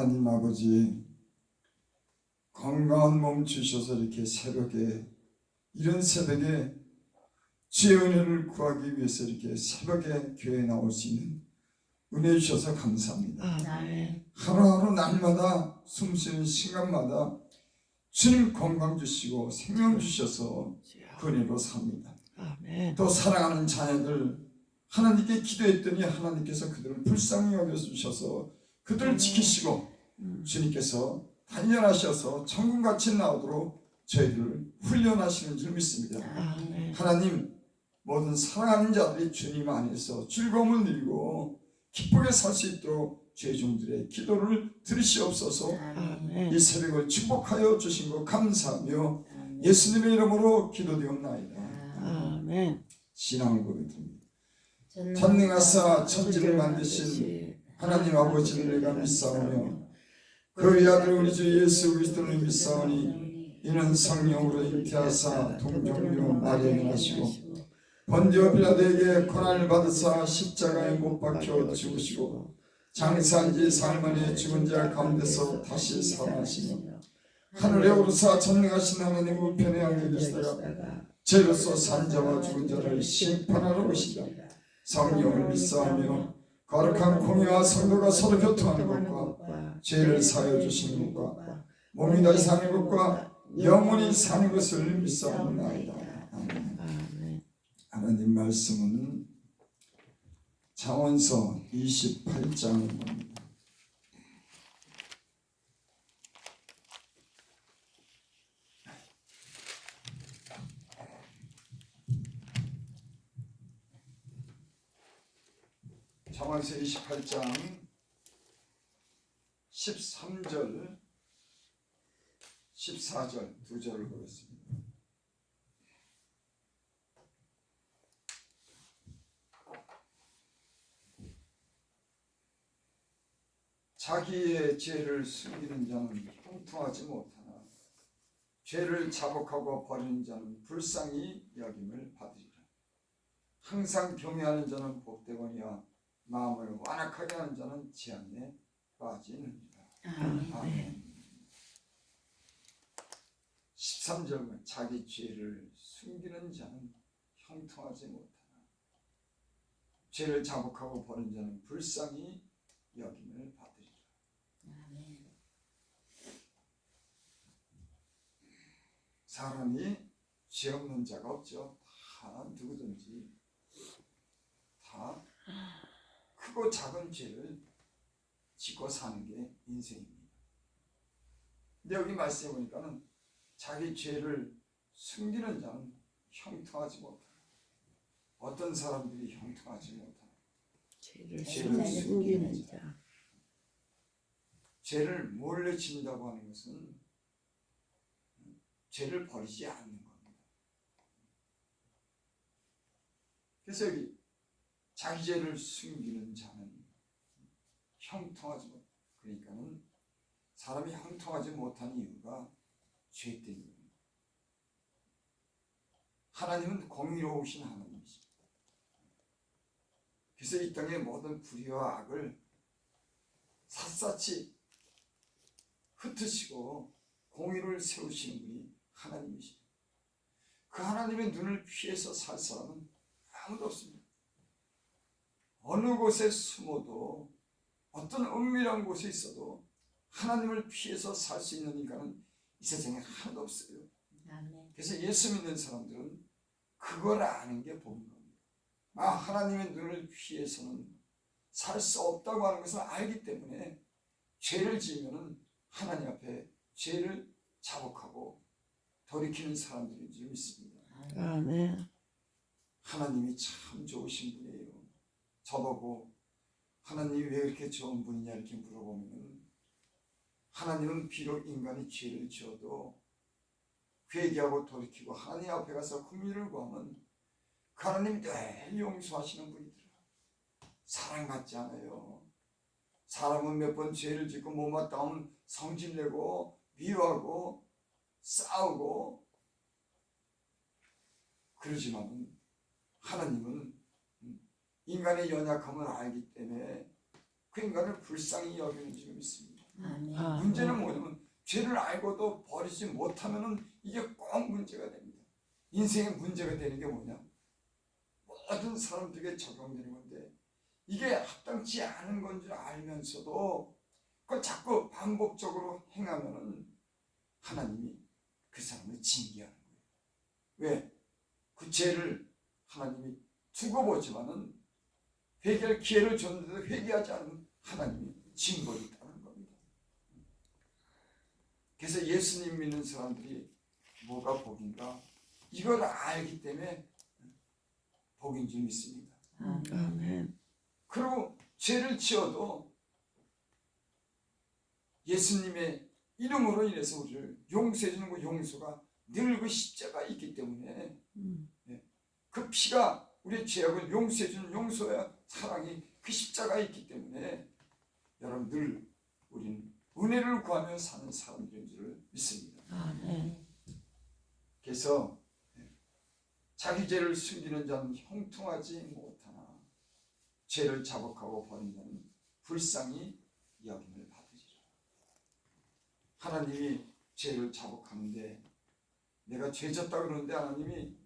하나님 아버지 건강한 몸 주셔서 이렇게 새벽에 이런 새벽에 주의 은혜를 구하기 위해서 이렇게 새벽에 교회에 나올 수 있는 은혜 주셔서 감사합니다. 하루하루 날마다 숨쉬는 시간마다 주님 건강 주시고 생명 주셔서 그 은혜로 삽니다. 또 사랑하는 자녀들 하나님께 기도했더니 하나님께서 그들을 불쌍히 여겨 주셔서 그들을 지키시고 음. 주님께서 단련하셔서 천국같이 나오도록 저희들을 훈련하시는 줄 믿습니다. 아멘. 하나님 모든 사랑하는 자들이 주님 안에서 즐거움을 누리고 기쁘게 살 수 있도록 죄 종들의 기도를 들으시옵소서 아멘. 이 새벽을 축복하여 주신 것 감사하며 예수님의 이름으로 기도되옵나이다. 아멘. 신앙을 고백합니다. 전능하사 천지를 만드신 하나님 아버지를 내가 믿사오며 그의 아들 우리 주 예수 그리스도를 믿사오니 이는 성령으로 잉태하사 동정녀 마리아를 하시고 번디오 빌라도에게 고난을 받으사 십자가에 못 박혀 죽으시고 장사한 지 사흘 만에 죽은 자 가운데서 다시 살아나시며 하늘에 오르사 전능하신 하나님 우편에 앉아 계시다가 죄로서 산 자와 죽은 자를 심판하러 오시다 성령을 믿사하며 거룩한 공의와 성도가 서로 교통하는 것과 죄를 사하여 주시는 것과 몸이 다시 사는 것과 영원히 사는 것을 믿사옵나이다 아멘. 하나님 말씀은 장원서 28장을 봅니다. 장원서 28장 13절 14절 두 절을 보겠습니다. 자기의 죄를 숨기는 자는 형통하지 못하나 죄를 자복하고 버리는 자는 불쌍히 여김을 받으리라. 항상 경외하는 자는 복되거니와 마음을 완악하게 하는 자는 재앙에 빠지느니라. 아멘. 13절은 자기 죄를 숨기는 자는 형통하지 못하나 죄를 자복하고 버린 자는 불쌍히 여김을 받으리라. 사람이 죄 없는 자가 없죠. 다 누구든지 다 크고 작은 죄를 짓고 사는 게 인생입니다. 근데 여기 말씀해 보니까는 자기 죄를 숨기는 자는 형통하지 못하라. 어떤 사람들이 형통하지 못하라. 죄를 죄를 숨기는 자. 죄를 몰래 짓는다고 하는 것은 죄를 버리지 않는 겁니다. 그래서 여기 자기 죄를 숨기는 자는 형통하지 못. 그러니까는 사람이 형통하지 못한 이유가 죄 때문입니다. 하나님은 공의로우신 하나님이십니다. 그래서 이 땅의 모든 불의와 악을 샅샅이 흩으시고 공의를 세우시는 분이 하나님이십니다. 그 하나님의 눈을 피해서 살 사람은 아무도 없습니다. 어느 곳에 숨어도 어떤 은밀한 곳에 있어도 하나님을 피해서 살 수 있는 인간은 이 세상에 하나도 없어요. 그래서 예수 믿는 사람들은 그걸 아는 게 복인 겁니다. 아, 하나님의 눈을 피해서는 살 수 없다고 하는 것을 알기 때문에 죄를 지으면은 하나님 앞에 죄를 자복하고 돌이키는 사람들인 줄 믿습니다. 아멘. 하나님이 참 좋으신 분이에요. 저보고 하나님이 왜 이렇게 좋은 분이냐 이렇게 물어보면 하나님은 비록 인간이 죄를 지어도 회개하고 돌이키고 하나님 앞에 가서 긍휼을 구하면 그 하나님이 늘 용서하시는 분이더라. 사랑 같지 않아요. 사람은 몇 번 죄를 짓고 못마땅하면 성질내고 미워하고 싸우고 그러지만 하나님은 인간의 연약함을 알기 때문에 그 인간을 불쌍히 여기는 줄 믿습니다. 아멘. 아, 문제는 뭐냐면 죄를 알고도 버리지 못하면은 이게 꼭 문제가 됩니다. 인생의 문제가 되는 게 뭐냐? 모든 사람들에게 적용되는 건데 이게 합당치 않은 건 줄 알면서도 그걸 자꾸 반복적으로 행하면은 하나님이 그 사람을 징계하는 거예요. 왜? 그 죄를 하나님이 두고 보지만은 회개할 기회를 줬는데도 회개하지 않으면 하나님이 징벌이 있다는 겁니다. 그래서 예수님 믿는 사람들이 뭐가 복인가? 이걸 알기 때문에 복인 줄 믿습니다. 아멘. 그리고 죄를 지어도 예수님의 이름으로 인해서 우리를 용서해 주는 그 용서가 늘 그 십자가 있기 때문에 음. 그 피가 우리의 죄악을 용서해 주는 용서와 사랑이 그 십자가에 있기 때문에 여러분 늘 우리는 은혜를 구하며 사는 사람들인 줄 믿습니다. 아멘. 그래서 자기 죄를 숨기는 자는 형통하지 못하나 죄를 자복하고 버린 자는 불쌍히 여김을 받으리라. 하나님이 죄를 자복하는데 내가 죄 졌다 그러는데 하나님이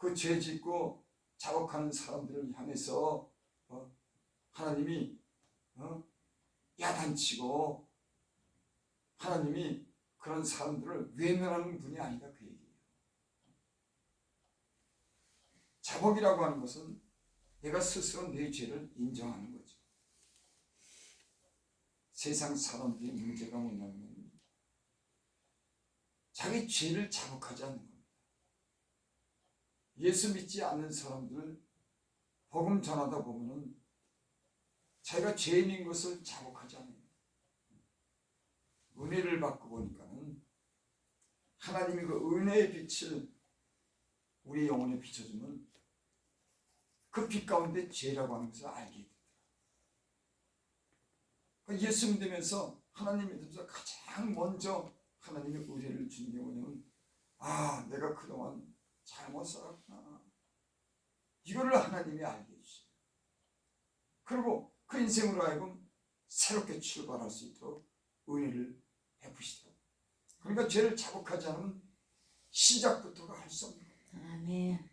그 죄 짓고 자복하는 사람들을 향해서 어, 하나님이 어, 야단치고 하나님이 그런 사람들을 외면하는 분이 아니다 그 얘기예요. 자복이라고 하는 것은 내가 스스로 내 죄를 인정하는 거죠. 세상 사람들의 문제가 뭐냐면 자기 죄를 자복하지 않는 겁니다. 예수 믿지 않는 사람들을 복음 전하다 보면은 자기가 죄인인 것을 자복하지 않아요. 은혜를 받고 보니까는 하나님이 그 은혜의 빛을 우리 영혼에 비춰주면 그 빛 가운데 죄라고 하는 것을 알게 됩니다. 그러니까 예수 믿으면서 하나님 믿으면서 가장 먼저 하나님의 은혜를 주는 게 뭐냐면 아 내가 그동안 잘못 살았구나 이거를 하나님이 알게 해주시요 그리고 그 인생으로 하여금 새롭게 출발할 수 있도록 은혜를 베푸시더라고요. 그러니까 죄를 자복하지 않으면 시작부터가 할 수 없는 거예요. 아멘.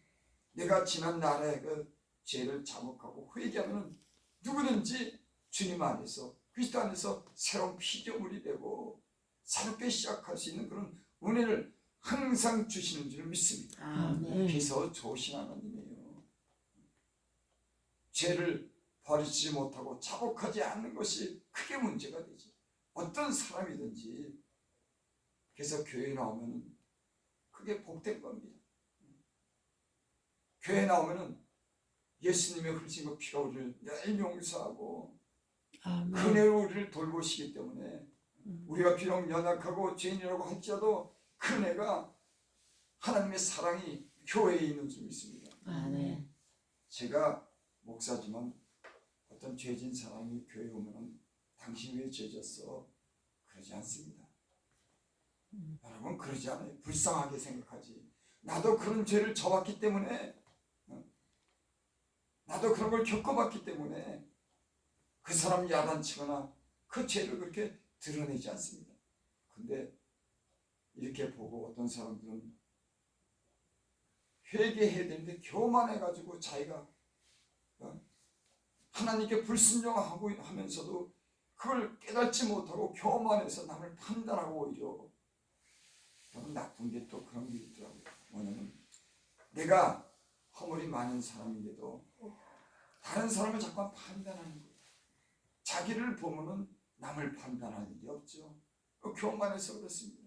내가 지난 날에 그 죄를 자복하고 회개하면 누구든지 주님 안에서 그리스도 안에서 새로운 피조물이 되고 새롭게 시작할 수 있는 그런 은혜를 항상 주시는 줄 믿습니다. 아멘. 그래서 좋으신 하나님이에요. 죄를 버리지 못하고 자복하지 않는 것이 크게 문제가 되지. 어떤 사람이든지 그래서 교회 나오면 그게 복된 겁니다. 교회 나오면은 예수님의 흘리신 그 피가 우리를 늘 용서하고 아멘. 그네로 우리를 돌보시기 때문에 우리가 비록 연약하고 죄인이라고 할지라도 그네가 하나님의 사랑이 교회에 있는 줄 믿습니다. 아멘. 제가 목사지만 어떤 죄진 사람이 교회 오면은 당신 왜 죄졌어? 그러지 않습니다. 여러분 그러지 않아요. 불쌍하게 생각하지. 나도 그런 죄를 져봤기 때문에 어? 나도 그런 걸 겪어봤기 때문에 그 사람 야단치거나 그 죄를 그렇게 드러내지 않습니다. 근데 이렇게 보고 어떤 사람들은 회개해야 되는데 교만해가지고 자기가 어? 하나님께 불순종하고 하면서도 그걸 깨닫지 못하고 교만해서 남을 판단하고 오히려 여러분 나쁜 게 또 그런 게 있더라고요. 뭐냐면 내가 허물이 많은 사람인데도 다른 사람을 자꾸 판단하는 거예요. 자기를 보면은 남을 판단할 일이 없죠. 그 교만해서 그렇습니다.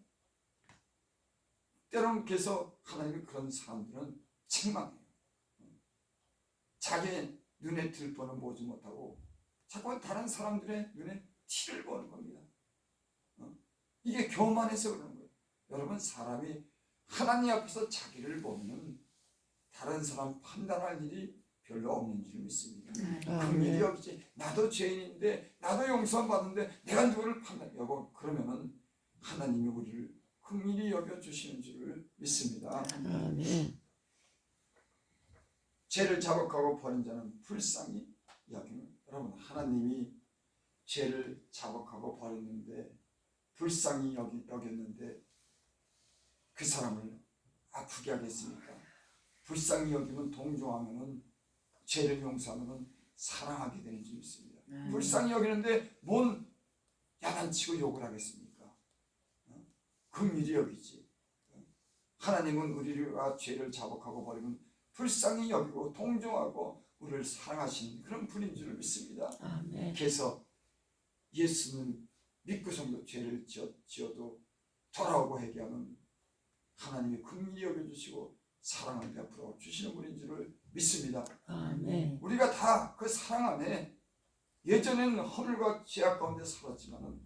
때론 그래서 하나님이 그런 사람들은 책망해요. 자기 눈에 들 뻔은 보지 못하고 자꾸 다른 사람들의 눈에 티를 보는 겁니다. 어? 이게 교만해서 그러는 거예요. 여러분 사람이 하나님 앞에서 자기를 보면 다른 사람 판단할 일이 별로 없는 줄 믿습니다. 아, 그 일이 네. 없지. 나도 죄인인데 나도 용서만 받는데 내가 누구를 판단 여보 그러면은 하나님이 우리를 긍휼히 여겨 주시는 줄을 믿습니다. 아멘. 죄를 자복하고 버린 자는 불쌍히 여기는 여러분 하나님이 죄를 자복하고 버렸는데 불쌍히 여기, 여겼는데 그 사람을 아프게 하겠습니까? 불쌍히 여기면 동정하면은 죄를 용서하면은 사랑하게 되는 줄 믿습니다. 네. 불쌍히 여기는데 뭔 야단치고 욕을 하겠습니까? 어? 긍휼히 여기지. 어? 하나님은 우리가 죄를 자복하고 버리면 불쌍히 여기고 동정하고 우리를 사랑하시는 그런 분인 줄 믿습니다. 아멘. 그래서 예수는 믿고서도 죄를 지어, 지어 도 돌아오고 회개하면 하나님이 긍휼히 여겨주시고 사랑을 베풀어 주시는 분인 줄을 믿습니다. 아멘. 우리가 다 그 사랑 안에 예전에는 허물과 죄악 가운데 살았지만은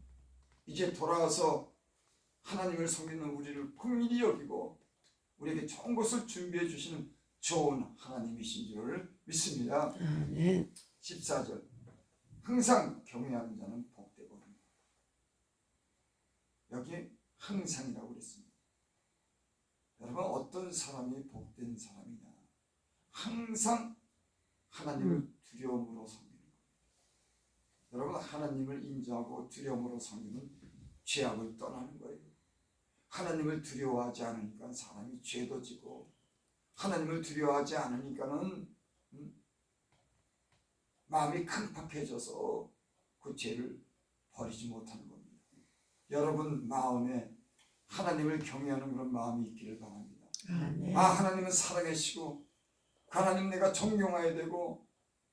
이제 돌아와서 하나님을 섬기는 우리를 긍휼히 여기고 우리에게 좋은 것을 준비해 주시는 좋은 하나님이신 줄을 믿습니다. 아멘. 14절 항상 경외하는 자는 복되거든요. 여기 항상이라고 그랬습니다. 여러분 어떤 사람이 복된 사람이냐? 항상 하나님을 두려움으로 섬기는 겁니다. 여러분 하나님을 인정하고 두려움으로 섬기면 죄악을 떠나는 거예요. 하나님을 두려워하지 않으니까 사람이 죄도 지고 하나님을 두려워하지 않으니까는 음, 마음이 강팍해져서 그 죄를 버리지 못하는 겁니다. 여러분 마음에 하나님을 경외하는 그런 마음이 있기를 바랍니다. 아멘. 아 하나님은 살아계시고 그 하나님 내가 존경해야 되고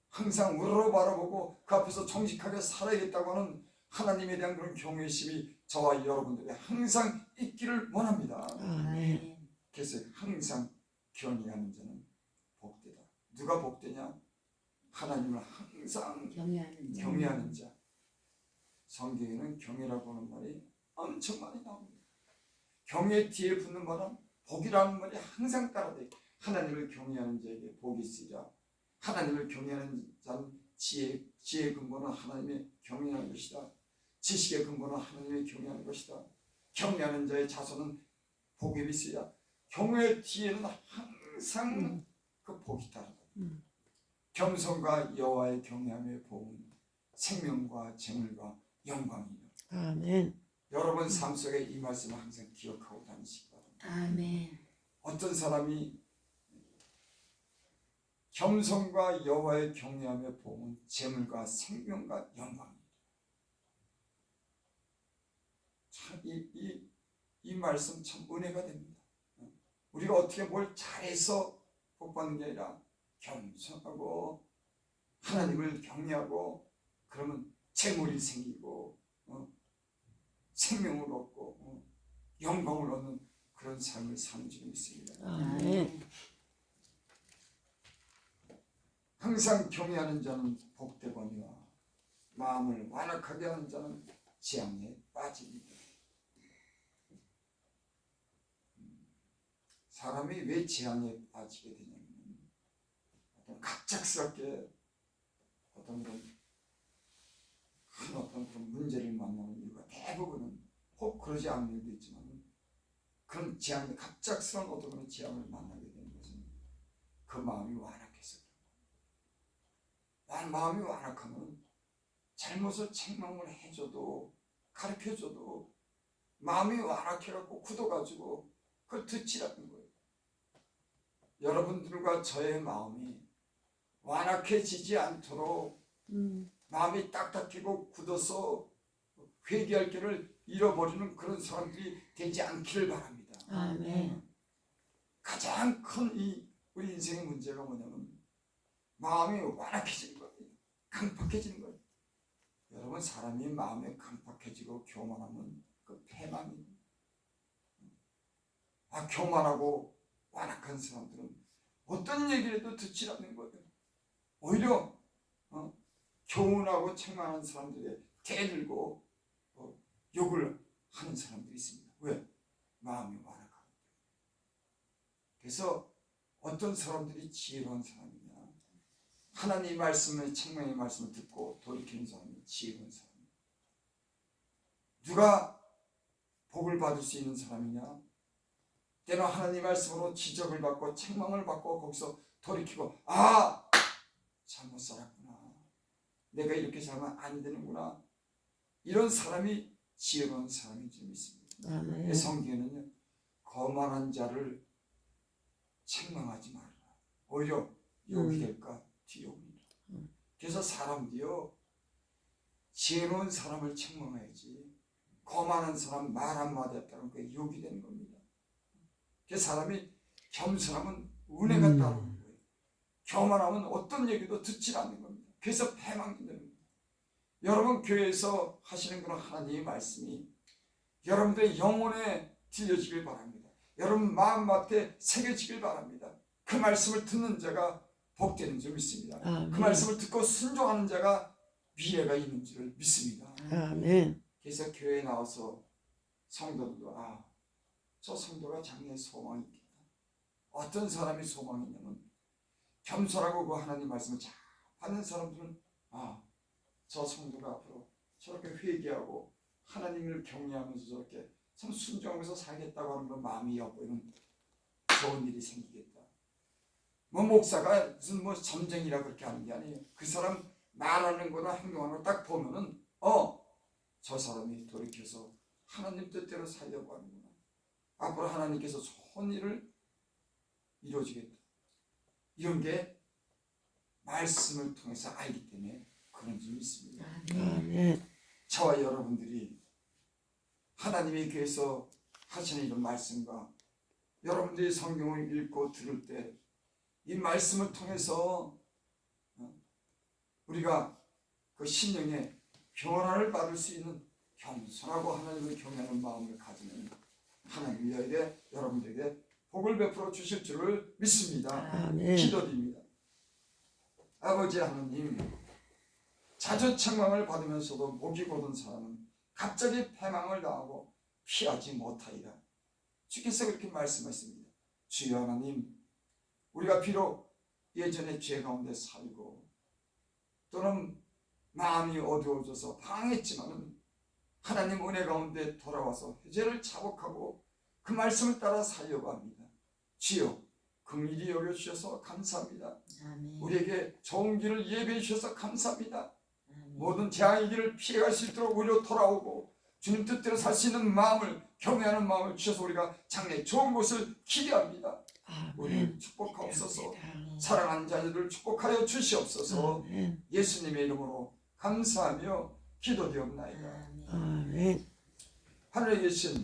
항상 우러러 바라보고 그 앞에서 정직하게 살아야겠다고 하는 하나님에 대한 그런 경외심이 저와 여러분들이 항상 있기를 원합니다. 아멘. 그래서 항상 경외하는 자는 복되다. 누가 복되냐? 하나님을 항상 경외하는 자. 경외하는 자. 성경에는 경외라고 하는 말이 엄청 많이 나옵니다. 경외 뒤에 붙는 말은 복이라는 말이 항상 따라돼. 하나님을 경외하는 자에게 복이 있으리라. 하나님을 경외하는 자는 지혜, 지혜의 근본은 하나님의 경외하는 것이다. 지식의 근본은 하나님의 경외하는 것이다. 경외하는 자의 자손은 복이 있으리라. 경외 뒤에는 항상 음. 그 복이 따르다. 음. 겸손과 여호와의 경외함의 복은 생명과 재물과 영광이다. 아멘. 여러분 삶 속에 이 말씀을 항상 기억하고 다니시기 바랍니다. 아멘. 어떤 사람이 겸손과 여호와의 경외함의 복은 재물과 생명과 영광입니다. 참 이 이, 이 말씀 참 은혜가 됩니다. 우리가 어떻게 뭘 잘해서 복 받는 게 아니라 겸손하고 하나님을 경외하고 그러면 재물이 생기고 어, 생명을 얻고 어, 영광을 얻는 그런 삶을 사는 줄 믿습니다. 아멘. 항상 경외하는 자는 복되거니와 마음을 완악하게 하는 자는 재앙에 빠집니다. 사람이 왜 재앙에 빠지게 되냐면 어떤 갑작스럽게 어떤 그런 큰 어떤 그런 문제를 만나는 이유가 대부분은 혹 그러지 않는 일도 있지만 그런 재앙, 갑작스러운 어떤 그런 재앙을 만나게 되는 것은 그 마음이 완악해서 난 마음이 완악하면 잘못을 책망을 해줘도 가르쳐줘도 마음이 완악해갖고 굳어가지고 그걸 듣지라는 거예요. 여러분들과 저의 마음이 완악해지지 않도록 음. 마음이 딱딱해고 굳어서 회개할 길을 잃어버리는 그런 사람들이 되지 않기를 바랍니다. 아멘. 가장 큰 이 우리 인생의 문제가 뭐냐면 마음이 완악해지는 거예요. 강팍해지는 거예요. 여러분 사람이 마음에 강팍해지고 교만하면 그 패망입니다. 아 교만하고 완악한 사람들은 어떤 얘기를 해도 듣지 않는 거예요. 오히려 어, 교훈하고 책망하는 사람들에 대들고 어, 욕을 하는 사람들이 있습니다. 왜? 마음이 완악하기 그래서 어떤 사람들이 지혜로운 사람이냐? 하나님 말씀을 책망의 말씀을 듣고 돌이키는 사람이 지혜로운 사람이야. 누가 복을 받을 수 있는 사람이냐? 때로 하나님 말씀으로 지적을 받고 책망을 받고 거기서 돌이키고 아 잘못 살았구나. 내가 이렇게 살면 안 되는구나. 이런 사람이 지혜로운 사람인 줄 믿습니다. 아멘. 성경에는요 거만한 자를 책망하지 말라. 오히려 욕이 음. 될까 뒤욕이라. 그래서 사람들이요 지혜로운 사람을 책망해야지 거만한 사람 말 한마디 했다는 게 욕이 되는 겁니다. 그 사람이 겸손하면 은혜가 음. 따르는 거예요. 교만하면 어떤 얘기도 듣지 않는 겁니다. 그래서 패망이 되는 겁니다. 여러분 교회에서 하시는 그런 하나님의 말씀이 여러분들의 영혼에 들려지길 바랍니다. 여러분 마음밭에 새겨지길 바랍니다. 그 말씀을 듣는 자가 복되는 줄 믿습니다. 아멘. 그 말씀을 듣고 순종하는 자가 미래가 있는 줄 믿습니다. 아멘. 그래서 교회에 나와서 성도들도 아, 저 성도가 장래 소망이 있겠다. 어떤 사람이 소망이 있냐면 겸손하고 그 하나님 말씀을 잘 받는 사람들은 아, 저 성도가 앞으로 저렇게 회개하고 하나님을 경외하면서 저렇게 참 순종하면서 살겠다고 하는 그 마음이 엿보이는 좋은 일이 생기겠다. 뭐 목사가 무슨 뭐 점쟁이라 그렇게 하는 게 아니에요. 그 사람 말하는 거나 행동하는 거 딱 보면은 어, 저 사람이 돌이켜서 하나님 뜻대로 살려고 하는구나. 앞으로 하나님께서 좋은 일을 이루어지겠다. 이런 게 말씀을 통해서 알기 때문에 그런 줄 믿습니다. 아멘. 저와 여러분들이 하나님의 교회에서 하시는 이런 말씀과 여러분들이 성경을 읽고 들을 때 이 말씀을 통해서 어, 우리가 그 심령의 변화를 받을 수 있는 겸손하고 하나님을 경외하는 마음을 가지면 하나님 여에게 여러분들에게 복을 베풀어 주실 줄을 믿습니다. 아멘. 기도드립니다. 아버지 하나님, 자주 책망을 받으면서도 목이 고든 사람은 갑자기 패망을 당하고 피하지 못하리라. 주께서 그렇게 말씀하십니다. 주여 하나님, 우리가 비록 예전에 죄 가운데 살고 또는 마음이 어두워져서 방했지만은 하나님 은혜 가운데 돌아와서 죄를 자복하고 그 말씀을 따라 살려고 합니다. 주여, 긍일이 여겨 주셔서 감사합니다. 아멘. 우리에게 좋은 길을 예배해 주셔서 감사합니다. 아멘. 모든 재앙의 길을 피해갈 수 있도록 우리로 돌아오고 주님 뜻대로 살 수 있는 마음을 경외하는 마음을 주셔서 우리가 장래 좋은 곳을 기대합니다. 아멘. 축복하옵소서. 아멘. 사랑하는 자녀들을 축복하여 주시옵소서. 아멘. 예수님의 이름으로 감사하며 기도되옵나이다. 아멘. 하늘에 계신